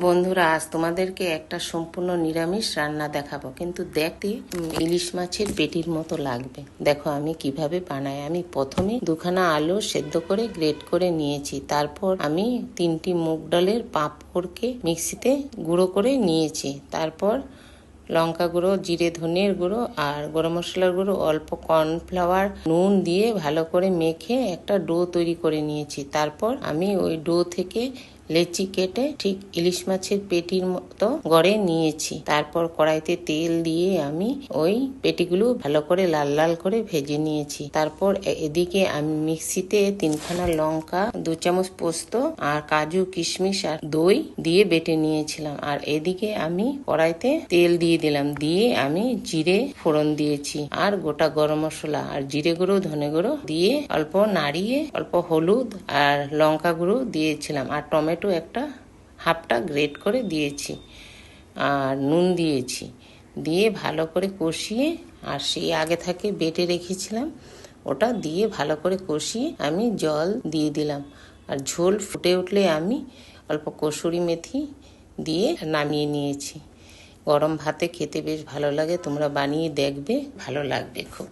বন্ধুরা, আজ তোমাদেরকে একটা সম্পূর্ণ নিরামিষ রান্না দেখাবো। কিন্তু দেখতে ইলিশ মাছের পেটির মতো লাগবে। দেখো আমি কীভাবে বানাই। আমি প্রথমে দুখানা আলু সেদ্ধ করে, গ্রেট করে নিয়েছি। তারপর আমি তিনটি মুগ ডালের পাঁপড়কে মিক্সিতে গুঁড়ো করে নিয়েছি। তারপর লঙ্কা গুঁড়ো, জিরে ধনের গুঁড়ো আর গরম মশলার গুঁড়ো, অল্প কর্নফ্লাওয়ার, নুন দিয়ে ভালো করে মেখে একটা ডো তৈরি করে নিয়েছি। তারপর আমি ওই ডো থেকে লেচি কেটে ঠিক ইলিশ মাছের পেটির মতো গড়ে নিয়েছি। তারপর কড়াইতে তেল দিয়ে আমি ওই পেটিগুলো ভালো করে লাল লাল করে ভেজে নিয়েছি। তারপর এদিকে আমি মিক্সিতে তিনখানা লঙ্কা, দু চামচ পোস্ত আর কাজু, কিশমিশ আর দই দিয়ে বেটে নিয়েছিলাম। আর এদিকে আমি কড়াইতে তেল দিয়ে দিলাম। দিয়ে আমি জিরে ফোড়ন দিয়েছি আর গোটা গরম মশলা আর জিরে গুঁড়ো, ধনে গুঁড়ো দিয়ে অল্প নাড়িয়ে অল্প হলুদ আর লঙ্কা গুঁড়ো দিয়েছিলাম। আর টমেটো একটা হাফটা গ্রেট করে দিয়েছি। আর নুন দিয়েছি। দিয়ে ভালো করে কষিয়ে, আর সেই আগে থেকে বেটে রেখেছিলাম, ওটা দিয়ে ভালো করে কষিয়ে আমি জল দিয়ে দিলাম। আর ঝোল ফুটে উঠলে আমি অল্প কসুরি মেথি দিয়ে নামিয়ে নিয়েছি। গরম ভাতে খেতে বেশ ভালো লাগে, তোমরা বানিয়ে দেখবে, ভালো লাগবে খুব।